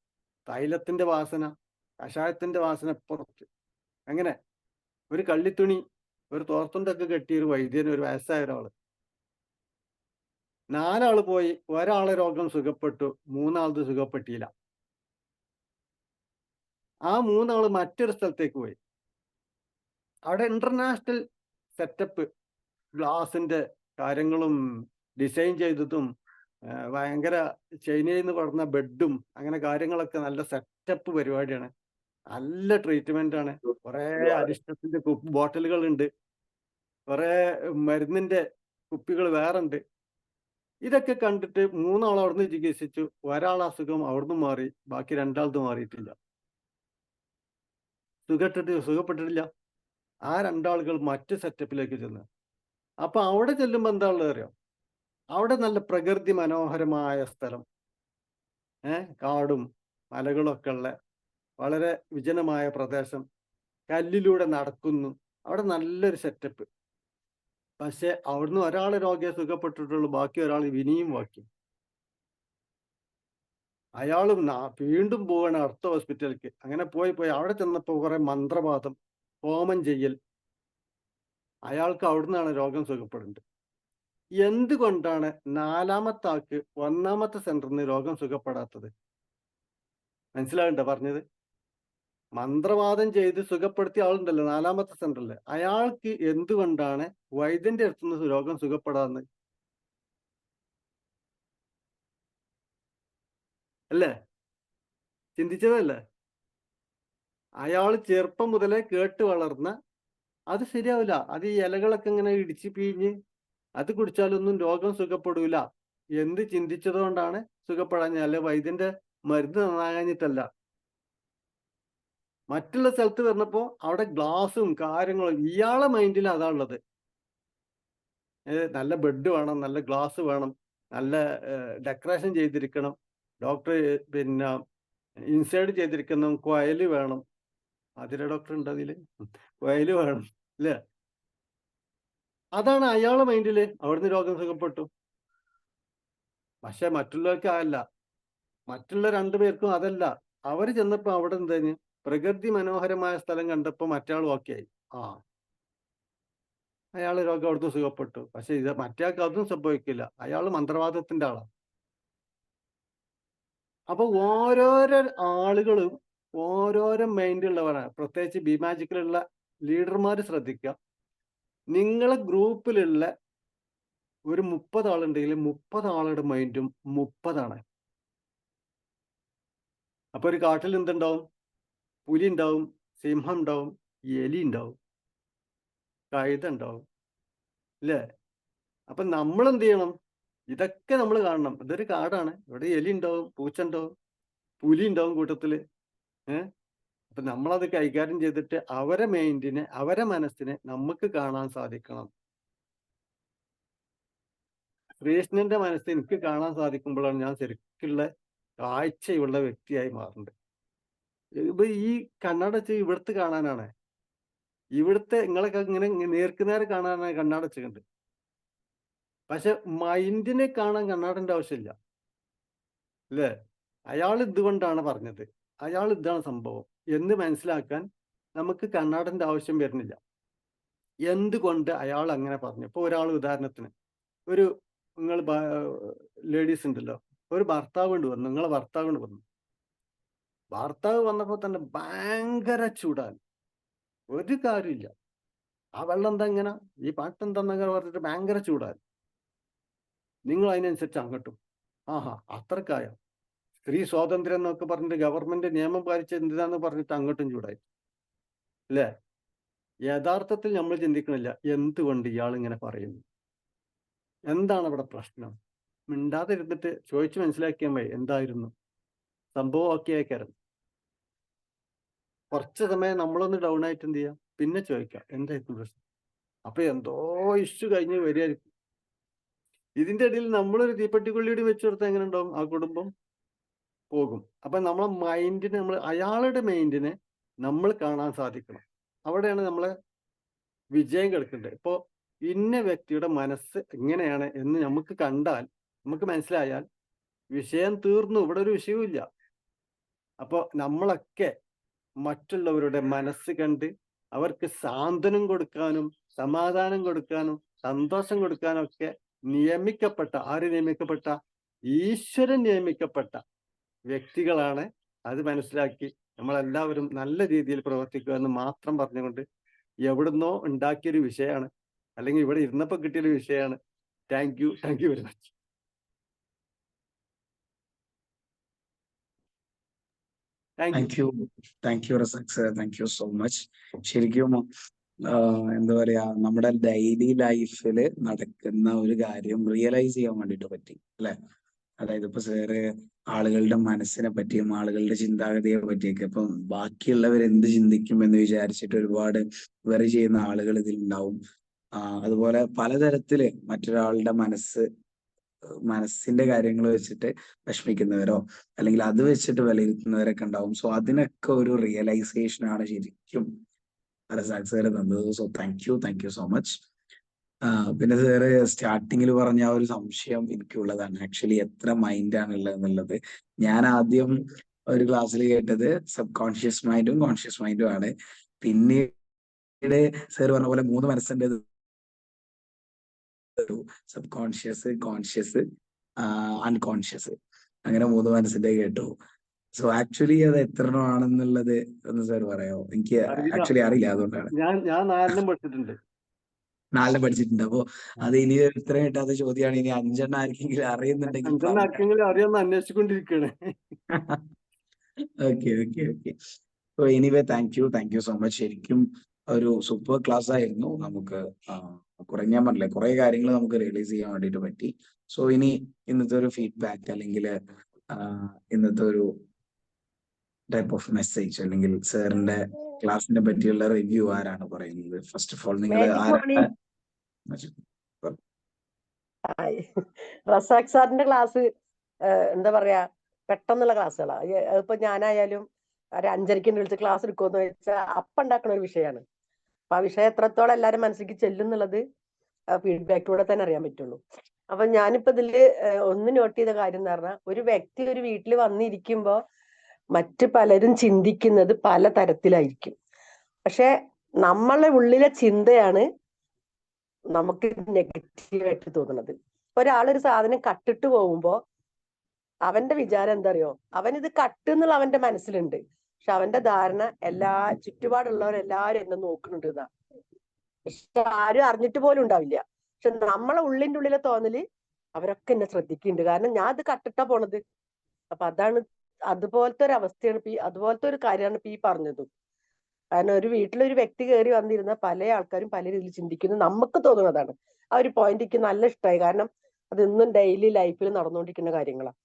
തൈലത്തിന്റെ വാസന കഷായത്തിന്റെ വാസന പുറത്ത്. അങ്ങനെ ഒരു കള്ളിത്തുണി ഒരു തോർത്തുണ്ടൊക്കെ കെട്ടിയ ഒരു വൈദ്യൻ ഒരു വയസ്സായ ഒരാൾ. നാലാൾ പോയി ഒരാളെ രോഗം സുഖപ്പെട്ടു മൂന്നാളത് സുഖപ്പെട്ടില്ല. ആ മൂന്നാൾ മറ്റൊരു സ്ഥലത്തേക്ക് പോയി. അവിടെ ഇന്റർനാഷണൽ സെറ്റപ്പ് ഗ്ലാസിന്റെ കാര്യങ്ങളും ഡിസൈൻ ചെയ്തതും ഭയങ്കര ചൈനയിൽ നിന്ന് പറഞ്ഞ ബെഡും അങ്ങനെ കാര്യങ്ങളൊക്കെ നല്ല സെറ്റപ്പ് പരിപാടിയാണ്. നല്ല ട്രീറ്റ്മെന്റ് ആണ് കുറെ അരിഷ്ടത്തിന്റെ ബോട്ടലുകൾ ഉണ്ട് കുറെ മരുന്നിന്റെ കുപ്പികൾ വേറെ ഉണ്ട് ഇതൊക്കെ കണ്ടിട്ട് മൂന്നാൾ അവിടുന്ന് ചികിത്സിച്ചു. ഒരാൾ അസുഖം അവിടുന്ന് മാറി. ബാക്കി രണ്ടാളത് മാറിയിട്ടില്ല. സുഖപ്പെട്ടിട്ട് സുഖപ്പെട്ടിട്ടില്ല. ആ രണ്ടാളുകൾ മറ്റ് സെറ്റപ്പിലേക്ക് ചെന്ന്. അപ്പൊ അവിടെ ചെല്ലുമ്പോ എന്താ ഉള്ളത് അറിയോ അവിടെ നല്ല പ്രകൃതി മനോഹരമായ സ്ഥലം. ഏ കാടും മലകളൊക്കെ ഉള്ള വളരെ വിജനമായ പ്രദേശം. കല്ലിലൂടെ നടക്കുന്നു. അവിടെ നല്ലൊരു സെറ്റപ്പ് പക്ഷെ അവിടുന്ന് ഒരാൾ രോഗിയെ സുഖപ്പെട്ടിട്ടുള്ളൂ ബാക്കി ഒരാൾ വിനിയും വാക്കി അയാളും വീണ്ടും പോവാണ് അടുത്ത ഹോസ്പിറ്റലിലേക്ക് അങ്ങനെ പോയി പോയി അവിടെ ചെന്നപ്പോൾ കുറെ മന്ത്രവാദം ഹോമം ചെയ്യൽ. അയാൾക്ക് അവിടുന്നാണ് രോഗം സുഖപ്പെടുന്നത്. എന്തുകൊണ്ടാണ് നാലാമത്തെ ആൾക്ക് ഒന്നാമത്തെ സെന്ററിൽ നിന്ന് രോഗം സുഖപ്പെടാത്തത്? മനസ്സിലാകണ്ട പറഞ്ഞത്? മന്ത്രവാദം ചെയ്ത് സുഖപ്പെടുത്തിയ ആളുണ്ടല്ലോ നാലാമത്തെ സെന്ററിൽ അയാൾക്ക് എന്തുകൊണ്ടാണ് വൈദ്യന്റെ അടുത്തുനിന്ന് രോഗം സുഖപ്പെടാന്ന് അല്ലേ? ചിന്തിച്ചതല്ലേ? അയാൾ ചെറുപ്പം മുതലേ കേട്ട് വളർന്ന അത് ശരിയാവില്ല. അത് ഈ ഇലകളൊക്കെ ഇങ്ങനെ ഇടിച്ച് പിഴിഞ്ഞ് അത് കുടിച്ചാലൊന്നും രോഗം സുഖപ്പെടൂല. എന്ത് ചിന്തിച്ചതുകൊണ്ടാണ് സുഖപ്പെടാഞ്ഞ അല്ലെ വൈദ്യന്റെ മരുന്ന് നന്നാകാഞ്ഞിട്ടല്ല. മറ്റുള്ള സ്ഥലത്ത് വരുന്നപ്പോ അവിടെ ഗ്ലാസും കാര്യങ്ങളും ഇയാളെ മൈൻഡിൽ അതാ ഉള്ളത് നല്ല ബെഡ് വേണം നല്ല ഗ്ലാസ് വേണം നല്ല ഡെക്കറേഷൻ ചെയ്തിരിക്കണം ഡോക്ടർ പിന്നെ ഇൻസൈഡ് ചെയ്തിരിക്കുന്ന കൊയൽ വേണം. അതിലെ ഡോക്ടർ ഉണ്ട് കൊയൽ വേണം അല്ലേ? അതാണ് അയാളെ മൈൻഡിൽ അവിടുന്ന് രോഗം സുഖപ്പെട്ടു. പക്ഷെ മറ്റുള്ളവർക്ക് അതല്ല. മറ്റുള്ള രണ്ടുപേർക്കും അതല്ല. അവർ ചെന്നപ്പോ അവിടെ എന്താണ് പ്രകൃതി മനോഹരമായ സ്ഥലം കണ്ടപ്പോ മറ്റാൾ ഓക്കെ ആയി. ആ. അയാൾ രോഗം അവിടുന്ന് സുഖപ്പെട്ടു. പക്ഷെ ഇത് മറ്റേയാൾക്ക് അതും സംഭവിക്കില്ല. അയാൾ മന്ത്രവാദത്തിന്റെ ആളാണ് അപ്പൊ ഓരോരോ ആളുകളും ഓരോരോ മൈൻഡുള്ളവരാണ്. പ്രത്യേകിച്ച് ബി മാജിക്കിലുള്ള ലീഡർമാർ ശ്രദ്ധിക്കുക നിങ്ങളെ ഗ്രൂപ്പിലുള്ള ഒരു മുപ്പത് ആളുണ്ടെങ്കിൽ മുപ്പത് ആളുടെ മൈൻഡും മുപ്പതാണ്. അപ്പൊ ഒരു കാട്ടിൽ എന്തുണ്ടാവും? പുലി ഉണ്ടാവും സിംഹം ഉണ്ടാവും എലി ഉണ്ടാവും കഴുത ഉണ്ടാവും അല്ലേ? അപ്പൊ നമ്മൾ എന്ത് ചെയ്യണം? ഇതൊക്കെ നമ്മൾ കാണണം. ഇതൊരു കാടാണ്. ഇവിടെ എലി ഉണ്ടാവും പൂച്ച ഉണ്ടാവും പുലി ഉണ്ടാവും കൂട്ടത്തിൽ. ഏഹ്? അപ്പൊ നമ്മളത് കൈകാര്യം ചെയ്തിട്ട് അവരെ മൈൻഡിനെ അവരെ മനസ്സിനെ നമുക്ക് കാണാൻ സാധിക്കണം. ശ്രീകൃഷ്ണന്റെ മനസ്സ് എനിക്ക് കാണാൻ സാധിക്കുമ്പോഴാണ് ഞാൻ ശരിക്കുള്ള കാഴ്ചയുള്ള വ്യക്തിയായി മാറുന്നത്. ഇപ്പൊ ഈ കണ്ണടച്ച് ഇവിടുത്തെ കാണാനാണ്. ഇവിടുത്തെ നിങ്ങളൊക്കെ ഇങ്ങനെ നേർക്കുനേരെ കാണാനാണ് കണ്ണടച്ചുണ്ട് പക്ഷെ മൈൻഡിനെ കാണാൻ കണ്ണാടന്റെ ആവശ്യമില്ല. അല്ലേ? അയാൾ ഇതുകൊണ്ടാണ് പറഞ്ഞത്. അയാൾ ഇതാണ് സംഭവം. എന്ന് മനസ്സിലാക്കാൻ നമുക്ക് കണ്ണാടന്റെ ആവശ്യം വരുന്നില്ല. എന്തുകൊണ്ട് അയാൾ അങ്ങനെ പറഞ്ഞു? ഇപ്പൊ ഒരാൾ ഉദാഹരണത്തിന് ഒരു നിങ്ങൾ ലേഡീസ് ഉണ്ടല്ലോ ഒരു ഭർത്താവ് കൊണ്ട് വന്നു നിങ്ങളെ ഭർത്താവ് കൊണ്ട് വന്നു. ഭർത്താവ് വന്നപ്പോൾ തന്നെ ഭയങ്കര ചൂടാണ്. ഒരു കാര്യമില്ല ആ വെള്ളം എന്താ ഇങ്ങനെ? ഈ പാട്ട് എന്താന്നൊക്കെ പറഞ്ഞിട്ട് ഭയങ്കര ചൂടാണ്. നിങ്ങൾ അതിനനുസരിച്ച് അങ്ങോട്ടും. ആഹാ അത്രക്കായോ? സ്ത്രീ സ്വാതന്ത്ര്യം എന്നൊക്കെ പറഞ്ഞിട്ട് ഗവൺമെന്റ് നിയമം പാലിച്ച് എന്തിനാന്ന് പറഞ്ഞിട്ട് അങ്ങോട്ടും ചൂടായി അല്ലേ? യഥാർത്ഥത്തിൽ നമ്മൾ ചിന്തിക്കണില്ല എന്തുകൊണ്ട് ഇയാൾ ഇങ്ങനെ പറയുന്നു. എന്താണ് അവിടെ പ്രശ്നം? മിണ്ടാതിരുന്നിട്ട് ചോദിച്ചു മനസ്സിലാക്കിയാൽ മതി എന്തായിരുന്നു? സംഭവമാക്കിയായിക്കാരൻ കുറച്ച് സമയം നമ്മളൊന്ന് ഡൗൺ ആയിട്ട് എന്ത് ചെയ്യാം? പിന്നെ ചോദിക്കാം എന്തായിരുന്നു പ്രശ്നം? അപ്പൊ എന്തോ ഇഷ്യൂ കഴിഞ്ഞ് വരികയായിരിക്കും. ഇതിന്റെ ഇടയിൽ നമ്മളൊരു തീപ്പെട്ടിക്കൊള്ളിയുടെ വെച്ച് കൊടുത്താൽ എങ്ങനെ ഉണ്ടാവും ആ കുടുംബം? പോകും. അപ്പൊ നമ്മളെ മൈൻഡിനെ നമ്മൾ അയാളുടെ മൈൻഡിനെ നമ്മൾ കാണാൻ സാധിക്കണം. അവിടെയാണ് നമ്മൾ വിജയം കിടക്കേണ്ടത്. ഇപ്പോൾ ഇന്ന വ്യക്തിയുടെ മനസ്സ് എങ്ങനെയാണ് എന്ന് നമുക്ക് കണ്ടാൽ നമുക്ക് മനസ്സിലായാൽ വിഷയം തീർന്നു. ഇവിടെ ഒരു വിഷയവുമില്ല അപ്പോൾ നമ്മളൊക്കെ മറ്റുള്ളവരുടെ മനസ്സ് കണ്ട് അവർക്ക് സാന്ത്വനം കൊടുക്കാനും സമാധാനം കൊടുക്കാനും സന്തോഷം കൊടുക്കാനും ഒക്കെ നിയമിക്കപ്പെട്ട ആര് നിയമിക്കപ്പെട്ട? ഈശ്വരൻ നിയമിക്കപ്പെട്ട വ്യക്തികളാണ് അത് മനസ്സിലാക്കി നമ്മളെല്ലാവരും നല്ല രീതിയിൽ പ്രവർത്തിക്കുക എന്ന് മാത്രം പറഞ്ഞുകൊണ്ട് എവിടുന്നോ ഉണ്ടാക്കിയൊരു വിഷയമാണ്. അല്ലെങ്കിൽ ഇവിടെ ഇരുന്നപ്പോ കിട്ടിയൊരു വിഷയമാണ്. Thank you thank you very much so much ശരിക്കും എന്താ പറയാ നമ്മുടെ ഡെയിലി ലൈഫിൽ നടക്കുന്ന ഒരു കാര്യം റിയലൈസ് ചെയ്യാൻ വേണ്ടിട്ട് പറ്റി അല്ലെ? അതായത് ഇപ്പൊ സാറ് ആളുകളുടെ മനസ്സിനെ പറ്റിയും ആളുകളുടെ ചിന്താഗതിയെ പറ്റിയൊക്കെ അപ്പം ബാക്കിയുള്ളവർ എന്ത് ചിന്തിക്കും എന്ന് വിചാരിച്ചിട്ട് ഒരുപാട് വെറി ചെയ്യുന്ന ആളുകൾ ഇതിലുണ്ടാവും അതുപോലെ പലതരത്തിൽ മറ്റൊരാളുടെ മനസ്സ് മനസ്സിന്റെ കാര്യങ്ങൾ വെച്ചിട്ട് വിഷമിക്കുന്നവരോ അല്ലെങ്കിൽ അത് വെച്ചിട്ട് വിലയിരുത്തുന്നവരൊക്കെ ഉണ്ടാവും. സോ അതിനൊക്കെ ഒരു റിയലൈസേഷൻ ആണ് ശരിക്കും. റസാഖ് സാറ് തന്നത് so thank you thank you so much പിന്നെ സാറ് സ്റ്റാർട്ടിങ്ങിൽ പറഞ്ഞ ആ ഒരു സംശയം എനിക്കുള്ളതാണ്. ആക്ച്വലി എത്ര മൈൻഡ് ഉള്ളത് എന്നുള്ളത് ഞാൻ ആദ്യം ഒരു ക്ലാസ്സിൽ കേട്ടത് സബ് കോൺഷ്യസ് മൈൻഡും കോൺഷ്യസ് മൈൻഡും ആണ്. പിന്നീട് സാർ പറഞ്ഞ പോലെ മൂന്ന് മനസ്സിന്റെ സബ് കോൺഷ്യസ് കോൺഷ്യസ് അൺകോൺഷ്യസ് അങ്ങനെ മൂന്ന് മനസ്സിന്റെ കേട്ടു. സോ ആക്ച്വലി അത് എത്ര എണ്ണം ആണെന്നുള്ളത് ഒന്ന് സാർ പറയാമോ? എനിക്ക് ആക്ച്വലി അറിയില്ല. അതുകൊണ്ടാണ്. ഞാൻ ഞാൻ നാലിനും പഠിച്ചിട്ടുണ്ട്. നാളെ പഠിച്ചിട്ടുണ്ട്. അപ്പോ അത് ഇനി ഉത്തരം കിട്ടാത്ത ചോദ്യമാണ്. ഇനി അഞ്ചെണ്ണം ആർക്കെങ്കിലും അറിയുന്നുണ്ടെങ്കിൽ അഞ്ചെണ്ണം ആർക്കെങ്കിലും അറിയാമെന്ന് അന്വേഷിച്ചുകൊണ്ടിരിക്കുകയാണ്. Okay okay okay so anyway thank you thank you so much ശരിക്കും ഒരു സൂപ്പർ ക്ലാസ് ആയിരുന്നു. നമുക്ക് കുറഞ്ഞ പറഞ്ഞില്ലേ കുറെ കാര്യങ്ങൾ നമുക്ക് റിയലൈസ് ചെയ്യാൻ വേണ്ടിയിട്ട് പറ്റി. സോ ഇനി ഇന്നത്തെ ഒരു ഫീഡ്ബാക്ക് അല്ലെങ്കിൽ ഇന്നത്തെ ഒരു ടൈപ്പ് ഓഫ് മെസ്സേജ് അല്ലെങ്കിൽ സാറിന്റെ ക്ലാസിനെ പറ്റിയുള്ള റിവ്യൂ ആരാണ് പറയുന്നത്? ഫസ്റ്റ് ഓഫ് ഓൾ നിങ്ങൾ ആരാണ്. റസാഖ് സാറിന്റെ ക്ലാസ് എന്താ പറയാ പെട്ടെന്നുള്ള ക്ലാസ്സുകളാണ് ഇപ്പൊ ഞാനായാലും ഒരു അഞ്ചരയ്ക്ക് വിളിച്ച് ക്ലാസ് എടുക്കുമെന്ന് വെച്ചാൽ അപ്പം ഉണ്ടാക്കുന്ന ഒരു വിഷയമാണ് അപ്പൊ ആ വിഷയം എത്രത്തോളം എല്ലാരും മനസ്സിലേക്ക് ചെല്ലും എന്നുള്ളത് ഫീഡ്ബാക്കിലൂടെ തന്നെ അറിയാൻ പറ്റുള്ളൂ. അപ്പൊ ഞാനിപ്പോ ഇതിൽ ഒന്ന് നോട്ട് ചെയ്ത കാര്യം എന്ന് പറഞ്ഞാൽ ഒരു വ്യക്തി ഒരു വീട്ടിൽ വന്നിരിക്കുമ്പോ മറ്റു പലരും ചിന്തിക്കുന്നത് പല തരത്തിലായിരിക്കും പക്ഷെ നമ്മളെ ഉള്ളിലെ ചിന്തയാണ് നമുക്ക് നെഗറ്റീവായിട്ട് തോന്നുന്നത്. ഒരാളൊരു സാധനം കട്ടിട്ട് പോകുമ്പോ അവന്റെ വിചാരം എന്താ അറിയോ അവൻ ഇത് കട്ട് എന്നുള്ള അവന്റെ മനസ്സിലുണ്ട്. പക്ഷെ അവന്റെ ധാരണ എല്ലാ ചുറ്റുപാടുള്ളവരെല്ലാരും എന്നെ നോക്കുന്നുണ്ട് പക്ഷെ ആരും അറിഞ്ഞിട്ട് പോലും ഉണ്ടാവില്ല. പക്ഷെ നമ്മളെ ഉള്ളിന്റെ ഉള്ളിലെ തോന്നൽ അവരൊക്കെ എന്നെ ശ്രദ്ധിക്കുന്നുണ്ട്. കാരണം ഞാൻ ഇത് കട്ടിട്ടാ പോണത്. അപ്പൊ അതാണ് അതുപോലത്തെ ഒരു അവസ്ഥയാണ് ഈ അതുപോലത്തെ ഒരു കാര്യമാണ് ഈ പറഞ്ഞതും. കാരണം ഒരു വീട്ടിലൊരു വ്യക്തി കയറി വന്നിരുന്ന പല ആൾക്കാരും പല രീതിയിൽ ചിന്തിക്കുന്നു. നമുക്ക് തോന്നുന്നതാണ് ആ ഒരു പോയിന്റ് എനിക്ക് നല്ല ഇഷ്ടമായി കാരണം അത് ഇന്നും ഡെയിലി ലൈഫിൽ നടന്നുകൊണ്ടിരിക്കുന്ന കാര്യങ്ങളാണ്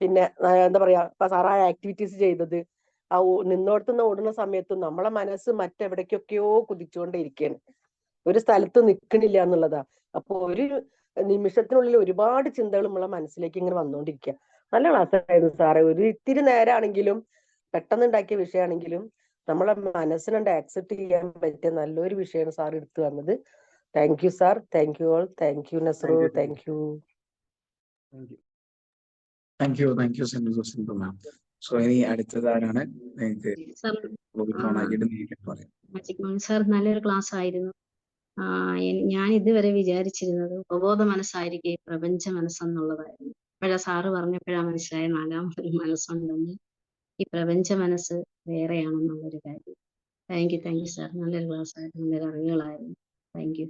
പിന്നെ എന്താ പറയാ ഇപ്പൊ സാറ് ആ ആക്ടിവിറ്റീസ് ചെയ്തത് ആ നിന്നോടത്തുനിന്ന് ഓടുന്ന സമയത്തും നമ്മളെ മനസ്സ് മറ്റെവിടേക്കൊക്കെയോ കുതിച്ചുകൊണ്ടേ ഇരിക്കുകയാണ് ഒരു സ്ഥലത്ത് നിൽക്കണില്ല എന്നുള്ളതാ. അപ്പൊ ഒരു നിമിഷത്തിനുള്ളിൽ ഒരുപാട് ചിന്തകൾ നമ്മളെ മനസ്സിലേക്ക് ഇങ്ങനെ വന്നുകൊണ്ടിരിക്കുക നല്ല ക്ലാസ് ആയിരുന്നു സാറേ. ഒരു ഇത്തിരി നേരമാണെങ്കിലും പെട്ടെന്ന് ഉണ്ടാക്കിയ വിഷയമാണെങ്കിലും നമ്മളെ മനസ്സിനുണ്ട് ആക്സെപ്റ്റ് ചെയ്യാൻ പറ്റിയ നല്ലൊരു വിഷയമാണ് സാർ എടുത്തു വന്നത് thank you sir thank you all thank you thank thank you thank you thank you Sindhu Sindhu ma'am so ഇനി അടുത്തതാരാണ് നിങ്ങൾക്ക് സാർ നല്ലൊരു ക്ലാസ് ആയിരുന്നു. ഞാൻ ഇതുവരെ വിചാരിച്ചിരുന്നത് ഉപബോധ മനസ്സായിരിക്കും പ്രപഞ്ച മനസ്സെന്നുള്ളതായിരുന്നു. ഇപ്പോഴാ സാറ് പറഞ്ഞപ്പോഴാ മനസ്സിലായ നാലാമതൊരു മനസ്സുണ്ടെന്ന്. ഈ പ്രപഞ്ച മനസ്സ് വേറെയാണെന്നുള്ളൊരു കാര്യം. Thank you thank you sir നല്ലൊരു ക്ലാസ് ആയിരുന്നു. നല്ലൊരു അറിവുകളായിരുന്നു thank you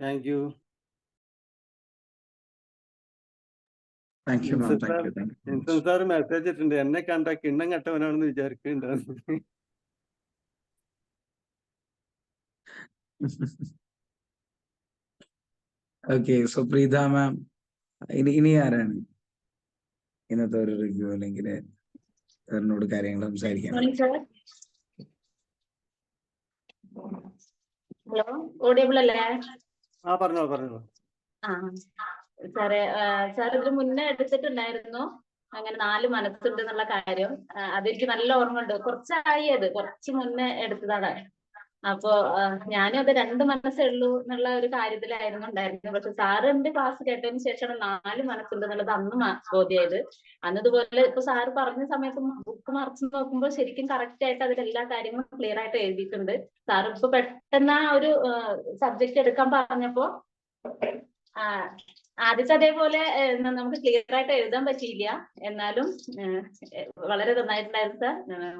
thank you thank you ma'am ഇൻസൻ thank sir message ഇട്ടിട്ടുണ്ട്. എന്നെ കണ്ട കിണ്ണം കെട്ടവനാണെന്ന് വിചാരിക്കുന്നുണ്ട് ഓക്കെ സോ പ്രീത മാം ഇനി ഇനി ആരാണ്? ഇന്നത്തെ ഒരു റിവ്യൂ അല്ലെങ്കിൽ സാറിനോട് കാര്യങ്ങൾ സംസാരിക്കാം ഹലോ ഓഡിയബിൾ അല്ലേ? ആ പറഞ്ഞോ പറഞ്ഞോ. ആ സാറേ സാർ ഇതിന് മുന്നേ എടുത്തിട്ടുണ്ടായിരുന്നു. അങ്ങനെ നാല് മനസ്സുണ്ട് എന്നുള്ള കാര്യം അതെനിക്ക് നല്ല ഓർമ്മ ഉണ്ട് കുറച്ചായി അത്. കുറച്ച് മുന്നേ എടുത്തതാണ്. അപ്പോ ഞാനും അത് രണ്ട് മനസ്സേ ഉള്ളൂ എന്നുള്ള ഒരു കാര്യത്തിലായിരുന്നു ഉണ്ടായിരുന്നത്. പക്ഷെ സാറിന്റെ ക്ലാസ് കേട്ടതിന് ശേഷമാണ് നാല് മനസ്സുണ്ട് എന്നുള്ളത് അന്ന് ബോധ്യമായത് അന്നതുപോലെ ഇപ്പൊ സാറ് പറഞ്ഞ സമയത്ത് ബുക്ക് മറച്ചു നോക്കുമ്പോൾ ശരിക്കും കറക്റ്റ് ആയിട്ട് അതിൽ എല്ലാ കാര്യങ്ങളും ക്ലിയർ ആയിട്ട് എഴുതിയിട്ടുണ്ട്. സാർ ഇപ്പൊ പെട്ടെന്ന് ആ ഒരു സബ്ജക്ട് എടുക്കാൻ പറഞ്ഞപ്പോ ആദ്യത്തെ അതേപോലെ നമുക്ക് ക്ലിയർ ആയിട്ട് എഴുതാൻ പറ്റിയില്ല. എന്നാലും വളരെ നന്നായിട്ടുണ്ടായിരുന്നു സാർ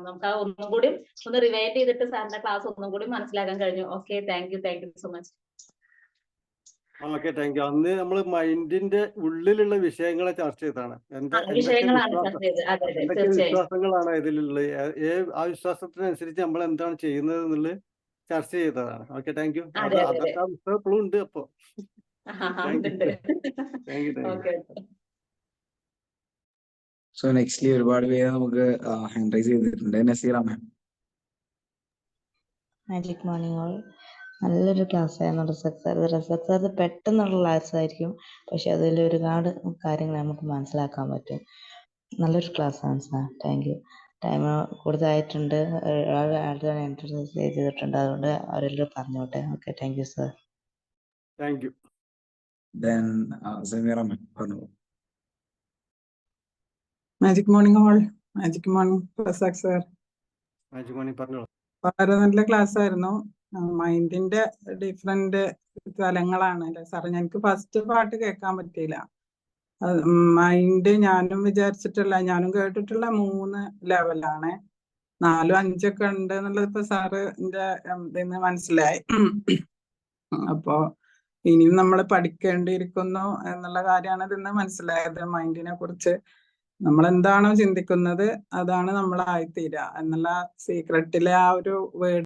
നമുക്ക് ആ ഒന്നും കൂടി ഒന്ന് റിവൈൻഡ് ചെയ്തിട്ട് സാറിന്റെ ക്ലാസ് ഒന്നും കൂടി മനസ്സിലാക്കാൻ കഴിഞ്ഞു. Okay thank you thank you so much okay thank you അന്ന് നമ്മൾ മൈൻഡിന്റെ ഉള്ളിലുള്ള വിഷയങ്ങളെ ചർച്ച ചെയ്താണ് എന്തൊക്കെ വിശ്വാസങ്ങളാണ് ഇതിലുള്ളത്? ആ വിശ്വാസത്തിനനുസരിച്ച് നമ്മൾ എന്താണ് ചെയ്യുന്നത് എന്നുള്ളത് ചർച്ച ചെയ്തതാണ്. ഓക്കെ താങ്ക് യു അത് അതെ, അതെ, അതെ. അതൊക്കെ ഇപ്പോഴും ഉണ്ട് അപ്പൊ. സോ നെക്സ്റ്റ്ലി ഒരുപാട് പേര് നമുക്ക് ഹാൻഡ് റൈസ് ചെയ്തിട്ടുണ്ട്. Naseera ma'am magic morning all നല്ലൊരു ക്ലാസ് ആയിരുന്നു റിസർച്ച് സാർ റിസർച്ച് സാർ പെട്ടെന്നുള്ള ക്ലാസ് ആയിരിക്കും. പക്ഷെ അതിൽ ഒരുപാട് കാര്യങ്ങൾ നമുക്ക് മനസ്സിലാക്കാൻ പറ്റും. നല്ലൊരു ക്ലാസ് ആണ് സാർ താങ്ക് യു ടൈം കൂടുതലായിട്ടുണ്ട്. ആളുകൾ ഇൻട്രൊഡ്യൂസ് ചെയ്തിട്ടുണ്ട്. അതുകൊണ്ട് അവരെല്ലാം പറഞ്ഞോട്ടെ. Okay thank you sir thank you then uh, ma'am പറഞ്ഞു Magic morning all. Magic morning, Pasak sir. Magic morning, പറഞ്ഞോളൂ. വളരെ നല്ല ക്ലാസ് ആയിരുന്നു. മൈൻഡിന്റെ ഡിഫറെന്റ് തലങ്ങളാണ് അല്ലെ സാർ എനിക്ക് ഫസ്റ്റ് പാട്ട് കേൾക്കാൻ പറ്റിയില്ല. മൈൻഡ് ഞാനും വിചാരിച്ചിട്ടില്ല. ഞാനും കേട്ടിട്ടുള്ള മൂന്ന് ലെവലാണ് നാലും അഞ്ചൊക്കെ ഉണ്ട് എന്നുള്ളത് ഇപ്പൊ സാറിന്റെ ഇതിന്ന് മനസ്സിലായി. അപ്പോ ഇനിയും നമ്മൾ പഠിക്കേണ്ടിയിരിക്കുന്നു എന്നുള്ള കാര്യമാണ് ഇതിന്ന് മനസ്സിലായത്. മൈൻഡിനെ കുറിച്ച് നമ്മൾ എന്താണോ ചിന്തിക്കുന്നത് അതാണ് നമ്മളായിത്തീരുക എന്നുള്ള സീക്രട്ടിലെ ആ ഒരു വേർഡ്